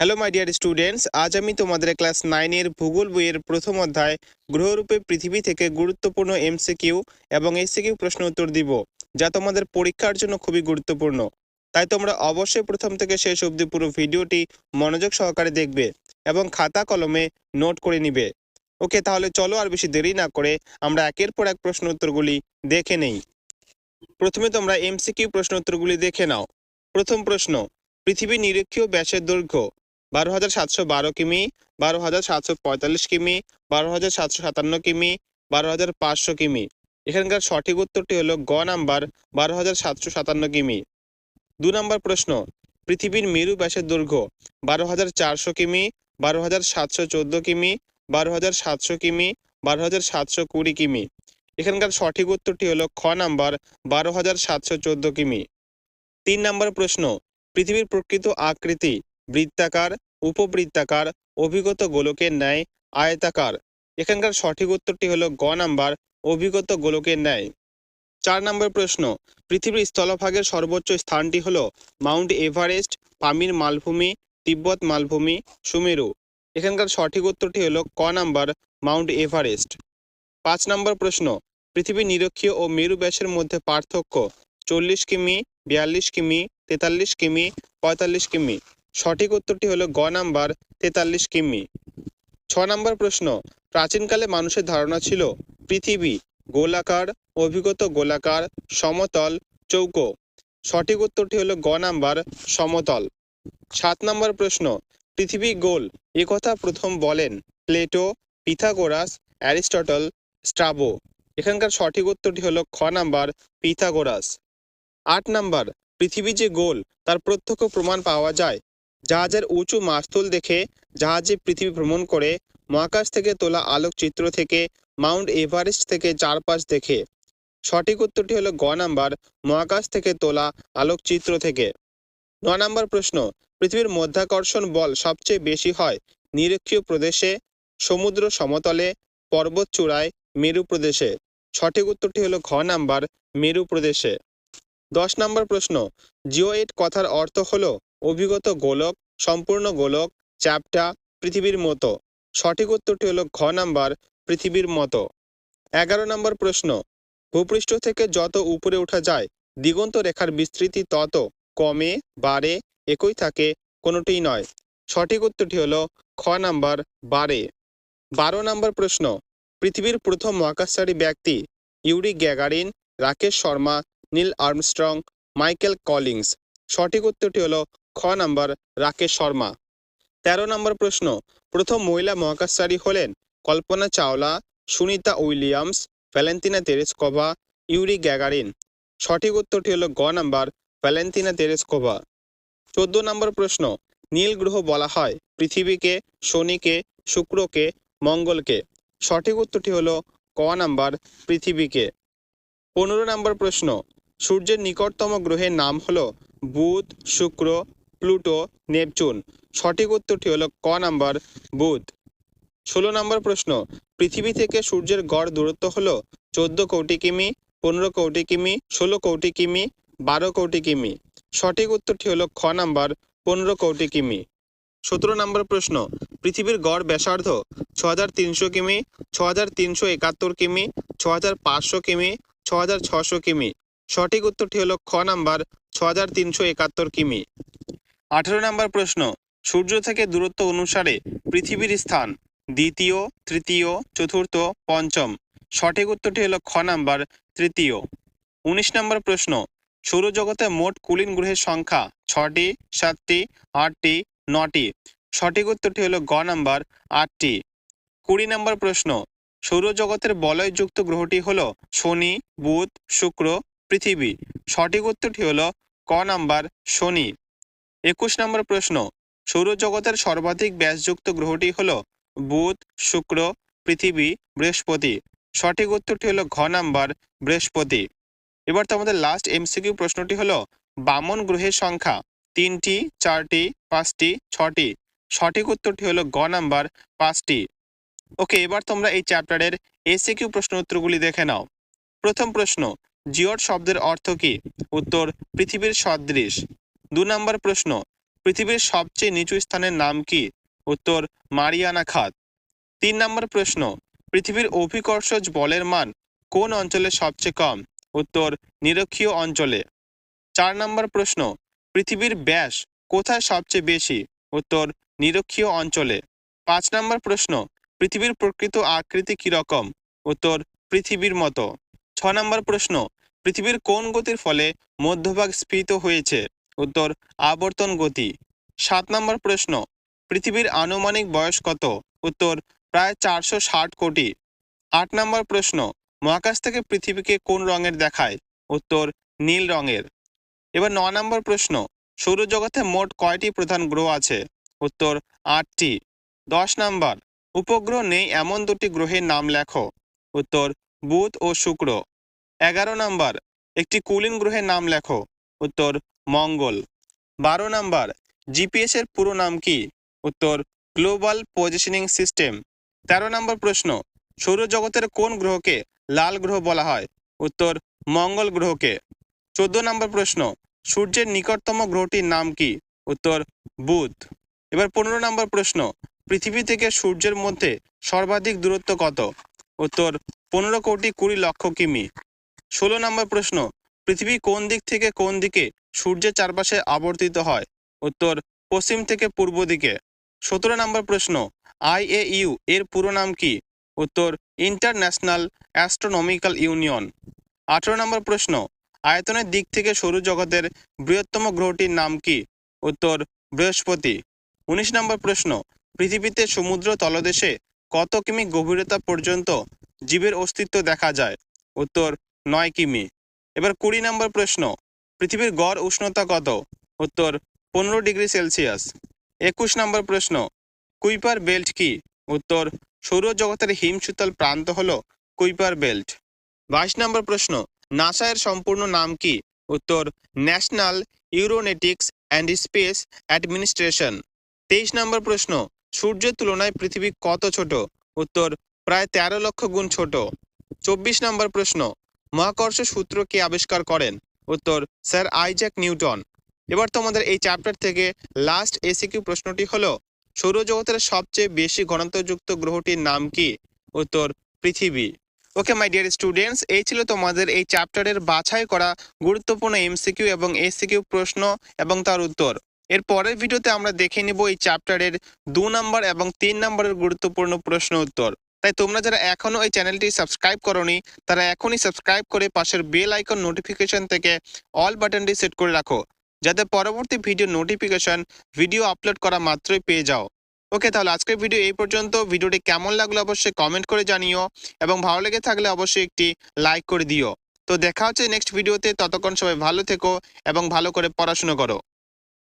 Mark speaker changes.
Speaker 1: Hello my dear students আজ আমি তোমাদের ক্লাস নাইনের ভূগোল বইয়ের প্রথম অধ্যায় গ্রহরূপে পৃথিবী থেকে গুরুত্বপূর্ণ এমসিকিউ এবং এসিকিউ প্রশ্ন উত্তর দিব, যা তোমাদের পরীক্ষার জন্য খুবই গুরুত্বপূর্ণ। তাই তোমরা অবশ্যই প্রথম থেকে শেষ অবধি পুরো ভিডিওটি মনোযোগ সহকারে দেখবে এবং খাতা কলমে নোট করে নিবে। ওকে তাহলে চলো আর বেশি দেরি না করে আমরা একের পর এক প্রশ্ন উত্তরগুলি দেখে নেই। প্রথমে তোমরা এমসিকিউ প্রশ্ন উত্তরগুলি দেখে নাও। প্রথম প্রশ্ন, পৃথিবী নিরীক্ষীয় ব্যাসের দৈর্ঘ্য। বারো হাজার সাতশো বারো কিমি বারো হাজার সাতশো পঁয়তাল্লিশ কিমি বারো হাজার সাতশো সাতান্ন কিমি বারো হাজার পাঁচশো কিমি এখানকার সঠিক উত্তরটি হলো গ নাম্বার বারো হাজার সাতশো সাতান্ন কিমি দু নম্বর প্রশ্ন পৃথিবীর মেরু ব্যাসের দৈর্ঘ্য বারো হাজার চারশো কিমি বারো হাজার সাতশো চোদ্দ কিমি বারো হাজার সাতশো কিমি বারো হাজার সাতশো কুড়ি কিমি এখানকার সঠিক উত্তরটি হলো খ নাম্বার বারো হাজার সাতশো চোদ্দ কিমি তিন নম্বর প্রশ্ন পৃথিবীর প্রকৃত আকৃতি বৃত্তাকার উপবৃত্তাকার অভিগত গোলকের ন্যায় আয়তাকার। এখানকার সঠিক উত্তরটি হলো গ নাম্বার অভিগত গোলকের ন্যায়। চার নম্বর প্রশ্ন, পৃথিবীর স্থলভাগের সর্বোচ্চ স্থানটি হলো মাউন্ট এভারেস্ট, পামির মালভূমি, তিব্বত মালভূমি, সুমেরু। এখানকার সঠিক উত্তরটি হলো ক নাম্বার মাউন্ট এভারেস্ট। পাঁচ নম্বর প্রশ্ন পৃথিবীর নিরক্ষীয় ও মেরু ব্যাসের মধ্যে পার্থক্য চল্লিশ কিমি, বিয়াল্লিশ কিমি, তেতাল্লিশ কিমি, পঁয়তাল্লিশ কিমি। সঠিক উত্তরটি হলো গ নাম্বার তেতাল্লিশ কিমি। ছ নম্বর প্রশ্ন, প্রাচীনকালে মানুষের ধারণা ছিল পৃথিবী গোলাকার, অভিগত গোলাকার, সমতল, চৌকো। সঠিক উত্তরটি হলো গ নাম্বার সমতল। সাত নম্বর প্রশ্ন, পৃথিবী গোল একথা প্রথম বলেন প্লেটো, পিথাগোরাস, অ্যারিস্টটল, স্ট্রাবো। এখানকার সঠিক উত্তরটি হলো খ নাম্বার পিথাগোরাস। আট নাম্বার, পৃথিবী যে গোল, তার প্রত্যক্ষ প্রমাণ পাওয়া যায় জাহাজের উঁচু মাস্তুল দেখে জাহাজে পৃথিবী ভ্রমণ করে মহাকাশ থেকে তোলা আলোকচিত্র থেকে মাউন্ট এভারেস্ট থেকে চারপাশ দেখে। সঠিক উত্তরটি হলো গ নাম্বার, মহাকাশ থেকে তোলা আলোকচিত্র থেকে। ন নম্বর প্রশ্ন, পৃথিবীর মধ্যাকর্ষণ বল সবচেয়ে বেশি হয় নিরক্ষীয় প্রদেশে, সমুদ্র সমতলে, পর্বত চূড়ায়, মেরু প্রদেশে? সঠিক উত্তরটি হলো ঘ নাম্বার, মেরু প্রদেশে। দশ নম্বর প্রশ্ন জিওএট কথার অর্থ হলো অভিগত গোলক, সম্পূর্ণ গোলক চ্যাপ্টা পৃথিবীর মতো। সঠিক উত্তরটি হলো ঘ নাম্বার, পৃথিবীর মতো। এগারো নম্বর প্রশ্ন, ভূপৃষ্ঠ থেকে যত উপরে ওঠা যায়, দিগন্ত রেখার বিস্তৃতি তত কমে, বাড়ে, একই থাকে, কোনোটিই নয়। সঠিক উত্তরটি হলো খ নাম্বার, বাড়ে। বারো নম্বর প্রশ্ন, পৃথিবীর প্রথম মহাকাশচারী ব্যক্তি Yuri Gagarin, Rakesh Sharma, Neil Armstrong, Michael Collins. সঠিক উত্তরটি হলো খ নাম্বার রাকেশ শর্মা। তেরো নম্বর প্রশ্ন, প্রথম মহিলা মহাকাশচারী হলেন Kalpana Chawla, Sunita Williams Valentina Tereshkova, Yuri Gagarin. সঠিক উত্তরটি হলো গ নাম্বার ভ্যালেন্তিনা তেরেসকোভা। চোদ্দ নম্বর প্রশ্ন, নীল গ্রহ বলা হয় পৃথিবীকে, শনিকে, শুক্রকে, মঙ্গলকে। সঠিক উত্তরটি হলো ক নাম্বার, পৃথিবীকে। পনেরো নম্বর প্রশ্ন, সূর্যের নিকটতম গ্রহের নাম হলো বুধ, শুক্র প্লুটো, নেপচুন। সঠিক উত্তরটি হলো ক নাম্বার, বুধ। ষোলো নম্বর প্রশ্ন, পৃথিবী থেকে সূর্যের গড় দূরত্ব হলো চোদ্দ কোটি কিমি, পনেরো কোটি কিমি, ষোলো কোটি কিমি, বারো কোটি কিমি। সঠিক উত্তরটি হলো খ নাম্বার, পনেরো কোটি কিমি। সতেরো নম্বর প্রশ্ন, পৃথিবীর গড় ব্যাসার্ধ ছ হাজার তিনশো কিমি ছ হাজার তিনশো একাত্তর কিমি ছ হাজার পাঁচশো কিমি ছ হাজার ছশো কিমি। সঠিক উত্তরটি হলো খ নাম্বার ছ হাজার তিনশো একাত্তর কিমি। আঠেরো নম্বর প্রশ্ন, সূর্য থেকে দূরত্ব অনুসারে পৃথিবীর স্থান, দ্বিতীয়, তৃতীয়, চতুর্থ, পঞ্চম। সঠিক উত্তরটি হলো খ নাম্বার, তৃতীয়। উনিশ নম্বর প্রশ্ন, সৌরজগতে মোট কুলিন গ্রহের সংখ্যা ছটি, সাতটি, আটটি, নটি। সঠিক উত্তরটি হলো গ নাম্বার, আটটি। কুড়ি নম্বর প্রশ্ন, সৌরজগতের বলয়যুক্ত গ্রহটি হলো শনি, বুধ, শুক্র, পৃথিবী। সঠিক উত্তরটি হলো ক নাম্বার, শনি। একুশ নম্বর প্রশ্ন, সৌরজগতের সর্বাধিক ব্যাসযুক্ত গ্রহটি হল বুধ, শুক্র, পৃথিবী, বৃহস্পতি। সঠিক উত্তরটি হলো ঘ নাম্বার, বৃহস্পতি। এবার তোমাদের লাস্ট এমসিকিউ প্রশ্নটি হলো, বামন গ্রহের সংখ্যা তিনটি, চারটি, পাঁচটি, ছটি। সঠিক উত্তরটি হলো গ নাম্বার, পাঁচটি। ওকে, এবার তোমরা এই চ্যাপ্টারের এসিকিউ প্রশ্ন উত্তরগুলি দেখে নাও। প্রথম প্রশ্ন জিওট শব্দের অর্থ কি? উত্তর, পৃথিবীর সদৃশ। দু নম্বর প্রশ্ন, পৃথিবীর সবচেয়ে নিচু স্থানের নাম কি? উত্তর, মারিয়ানা খাত। তিন নম্বর প্রশ্ন, পৃথিবীর অভিকর্ষজ বলের মান কোন অঞ্চলে সবচেয়ে কম? উত্তর, নিরক্ষীয় অঞ্চলে। চার নম্বর প্রশ্ন, পৃথিবীর ব্যাস কোথায় সবচেয়ে বেশি? উত্তর, নিরক্ষীয় অঞ্চলে। পাঁচ নম্বর প্রশ্ন, পৃথিবীর প্রকৃত আকৃতি কীরকম উত্তর, পৃথিবীর মতো। ছ নম্বর প্রশ্ন, পৃথিবীর কোন গতির ফলে মধ্যভাগ স্ফীত হয়েছে? উত্তর, আবর্তন গতি। সাত নম্বর প্রশ্ন, পৃথিবীর আনুমানিক বয়স কত? উত্তর, প্রায় চারশো ষাট কোটি। আট নম্বর প্রশ্ন, মহাকাশ থেকে পৃথিবীকে কোন রঙের দেখায়? উত্তর, নীল রঙের। এবার ন নম্বর প্রশ্ন, সৌরজগতে মোট কয়টি প্রধান গ্রহ আছে? উত্তর, আটটি। দশ নম্বর, উপগ্রহ নেই এমন দুটি গ্রহের নাম লেখো। উত্তর, বুধ ও শুক্র। এগারো নম্বর, একটি কুলিন গ্রহের নাম লেখো। উত্তর মঙ্গল। বারো নাম্বার জিপিএস এর পুরো নাম কি? উত্তর গ্লোবাল পজিশনিং সিস্টেম তেরো নম্বর প্রশ্ন, সৌরজগতের কোন গ্রহকে লাল গ্রহ বলা হয়? উত্তর, মঙ্গল গ্রহকে। চোদ্দ নম্বর প্রশ্ন, সূর্যের নিকটতম গ্রহটির নাম কি? উত্তর, বুধ। এবার পনেরো নম্বর প্রশ্ন, পৃথিবী থেকে সূর্যের মধ্যে সর্বাধিক দূরত্ব কত? উত্তর, পনেরো কোটি কুড়ি লক্ষ কিমি। ষোলো নম্বর প্রশ্ন, পৃথিবী কোন দিক থেকে কোন দিকে সূর্যের চারপাশে আবর্তিত হয়। উত্তর, পশ্চিম থেকে পূর্ব দিকে। সতেরো নম্বর প্রশ্ন আইএইউ এর পুরো নাম কি? উত্তর, ইন্টারন্যাশনাল অ্যাস্ট্রোনমিক্যাল ইউনিয়ন। আঠেরো নম্বর প্রশ্ন, আয়তনের দিক থেকে সৌরজগতের বৃহত্তম গ্রহটির নাম কি? উত্তর, বৃহস্পতি। উনিশ নম্বর প্রশ্ন, পৃথিবীতে সমুদ্র তলদেশে কত কিমি গভীরতা পর্যন্ত জীবের অস্তিত্ব দেখা যায়? উত্তর, নয় কিমি। এবার কুড়ি নম্বর প্রশ্ন পৃথিবীর গড় উষ্ণতা কত? উত্তর, পনেরো ডিগ্রি সেলসিয়াস। একুশ নম্বর প্রশ্ন, কুইপার বেল্ট কি? উত্তর, সৌরজগতের হিমশীতল প্রান্ত হল কুইপার বেল্ট। বাইশ নম্বর প্রশ্ন নাসা এর সম্পূর্ণ নাম কি? উত্তর, National Aeronautics and Space Administration. তেইশ নম্বর প্রশ্ন, সূর্যের তুলনায় পৃথিবী কত ছোট? উত্তর, প্রায় তেরো লক্ষ গুণ ছোট। চব্বিশ নম্বর প্রশ্ন, মহাকর্ষ সূত্র কে আবিষ্কার করেন? উত্তর, স্যার আইজ্যাক নিউটন। এবার তোমাদের এই চ্যাপ্টার থেকে লাস্ট এসিকিউ প্রশ্নটি হলো, সৌরজগতের সবচেয়ে বেশি ঘনত্বযুক্ত গ্রহটির নাম কি? উত্তর, পৃথিবী। ওকে মাই ডিয়ার স্টুডেন্টস এই ছিল তোমাদের এই চ্যাপ্টারের বাছাই করা গুরুত্বপূর্ণ এমসিকিউ এবং এসিকিউ প্রশ্ন এবং তার উত্তর। এর পরের ভিডিওতে আমরা দেখে নিব এই চ্যাপ্টারের দু নম্বর এবং তিন নম্বরের গুরুত্বপূর্ণ প্রশ্ন উত্তর। তাই তোমরা যারা এখনও এই চ্যানেলটি সাবস্ক্রাইব করনি, তারা এখনই সাবস্ক্রাইব করে পাশের বেল আইকন নোটিফিকেশন থেকে অল বাটনটি সেট করে রাখো, যাতে পরবর্তী ভিডিও নোটিফিকেশন ভিডিও আপলোড করা মাত্রই পেয়ে যাও। ওকে তাহলে আজকের ভিডিও এই পর্যন্ত। ভিডিওটি কেমন লাগল অবশ্যই কমেন্ট করে জানিও, এবং ভালো লেগে থাকলে অবশ্যই একটি লাইক করে দিও। তো দেখা হচ্ছে নেক্সট ভিডিওতে ততক্ষণ সবাই ভালো থেকো, এবং ভালো করে পড়াশুনো করো।